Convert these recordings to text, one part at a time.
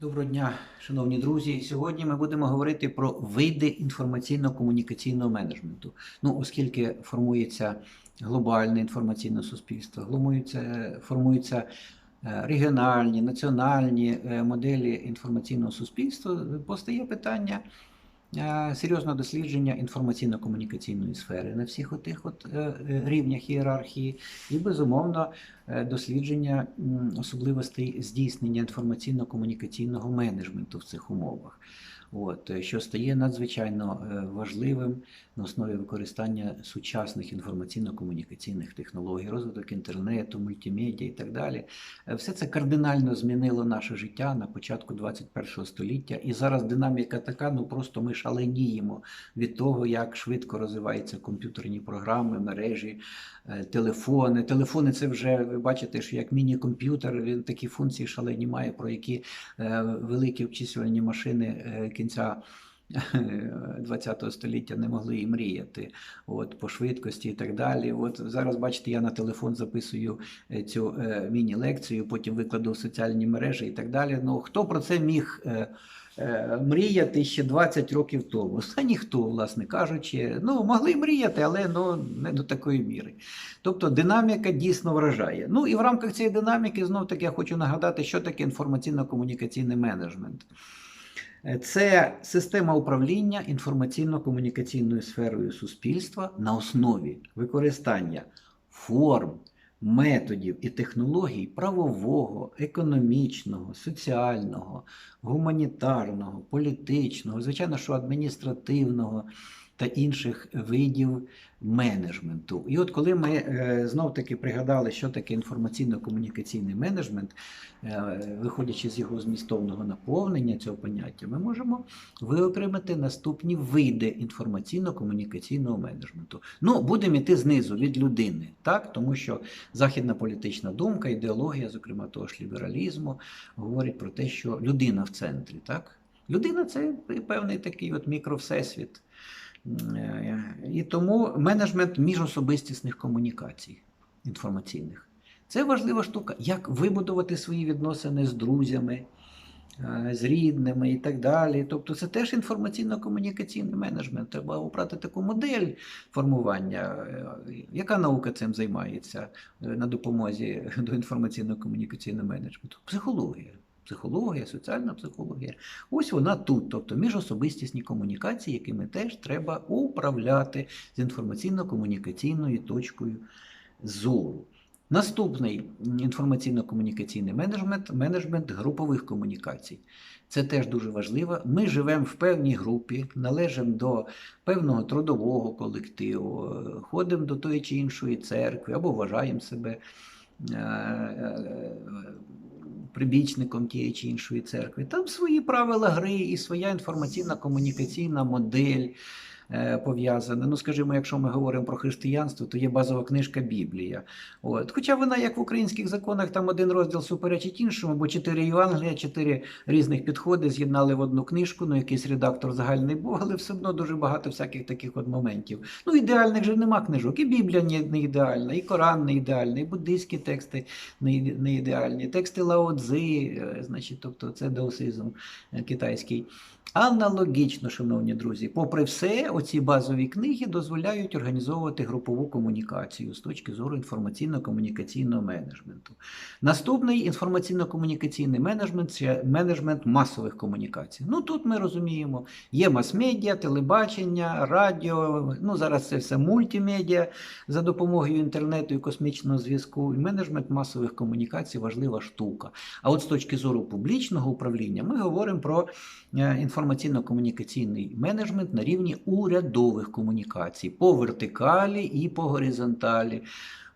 Доброго дня, шановні друзі. Сьогодні ми будемо говорити про види інформаційно-комунікаційного менеджменту. Ну, оскільки формується глобальне інформаційне суспільство, формуються, е, регіональні, національні е, моделі інформаційного суспільства, постає питання е, серйозного дослідження інформаційно-комунікаційної сфери на всіх отих от е, е, рівнях ієрархії, і безумовно дослідження особливостей здійснення інформаційно-комунікаційного менеджменту в цих умовах. От, е, що стає надзвичайно е, важливим на основі використання сучасних інформаційно-комунікаційних технологій, розвиток інтернету, мультимедіа і так далі. Е, Все це кардинально змінило наше життя на початку 21 століття. І зараз динаміка така, ну просто ми шаленіємо від того, як швидко розвиваються комп'ютерні програми, мережі, телефони. Телефони це вже ви бачите, що як міні-комп'ютер, він такі функції шалені має, про які великі обчислювальні машини кінця. ХХ століття не могли і мріяти от, по швидкості і так далі. От зараз, бачите, я на телефон записую е, цю е, міні-лекцію, потім викладу в соціальні мережі і так далі. Ну, хто про це міг е, е, мріяти ще 20 років тому? Та ніхто, власне кажучи. Ну, могли мріяти, але ну, не до такої міри. Тобто динаміка дійсно вражає. Ну і в рамках цієї динаміки знов таки я хочу нагадати, що таке інформаційно-комунікаційний менеджмент. Е, Це система управління інформаційно-комунікаційною сферою суспільства на основі використання форм, методів і технологій правового, економічного, соціального, гуманітарного, політичного, звичайно, що адміністративного та інших видів менеджменту. І от коли ми е, знов таки пригадали, що таке інформаційно-комунікаційний менеджмент, е, виходячи з його змістовного наповнення цього поняття, ми можемо виокремити наступні види інформаційно-комунікаційного менеджменту. Ну, будемо йти знизу від людини, так? тому що західна політична думка, ідеологія, зокрема того ж лібералізму, говорить про те, що людина в центрі. Так? Людина це певний такий от мікровсесвіт. Е, І тому менеджмент міжособистісних комунікацій інформаційних. Це важлива штука, як вибудувати свої відносини з друзями, е, з рідними і так далі. Тобто це теж інформаційно-комунікаційний менеджмент. Треба обрати таку модель формування. Е, Яка наука цим займається на допомозі до інформаційно-комунікаційного менеджменту? Психологія. Психологія, соціальна психологія. Ось вона тут, тобто міжособистісні комунікації, якими теж треба управляти з інформаційно-комунікаційною точкою зору. Наступний інформаційно-комунікаційний менеджмент менеджмент групових комунікацій. Це теж дуже важливо. Ми живемо в певній групі, належимо до певного трудового колективу, ходимо до тої чи іншої церкви або вважаємо себе е, е, прибічником тієї чи іншої церкви. Там свої правила гри і своя інформаційна комунікаційна модель е, пов'язана. Ну, скажімо, якщо ми говоримо про християнство, то є базова книжка Біблія. От. Хоча вона, як в українських законах, там один розділ суперечить іншому, бо чотири Євангелія, чотири різних підходи з'єднали в одну книжку, ну якийсь редактор загальний Бог, але все одно дуже багато всяких таких от моментів. Ну, ідеальних же нема книжок. І Біблія не, ідеальна, і Коран не ідеальний, і буддийські тексти не, ідеальні, тексти Лао Цзи, е, значить, тобто це даосизм е, китайський. Аналогічно, шановні друзі, попри все, оці базові книги дозволяють організовувати групову комунікацію з точки зору інформаційно-комунікаційного менеджменту. Наступний інформаційно-комунікаційний менеджмент це менеджмент масових комунікацій. Ну тут ми розуміємо, є мас-медіа, телебачення, радіо. Ну зараз це все мультимедіа за допомогою інтернету і космічного зв'язку. І менеджмент масових комунікацій важлива штука. А от з точки зору публічного управління ми говоримо про е, інформаційно-комунікаційний менеджмент на рівні урядових комунікацій по вертикалі і по горизонталі.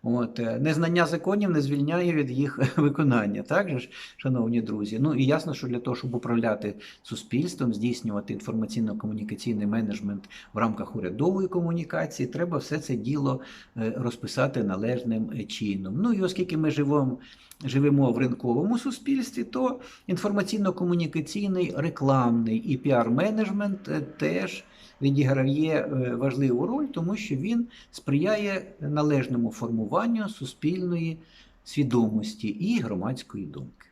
От, е, незнання законів не звільняє від їх виконання, так же ж, шановні друзі. Ну і ясно, що для того, щоб управляти суспільством, здійснювати інформаційно-комунікаційний менеджмент в рамках урядової комунікації, треба все це діло е, розписати належним е, чином. Ну і оскільки ми живемо. Живемо в ринковому суспільстві, то інформаційно-комунікаційний, рекламний і піар-менеджмент теж відіграє е, важливу роль, тому що він сприяє належному формуванню суспільної свідомості і громадської думки.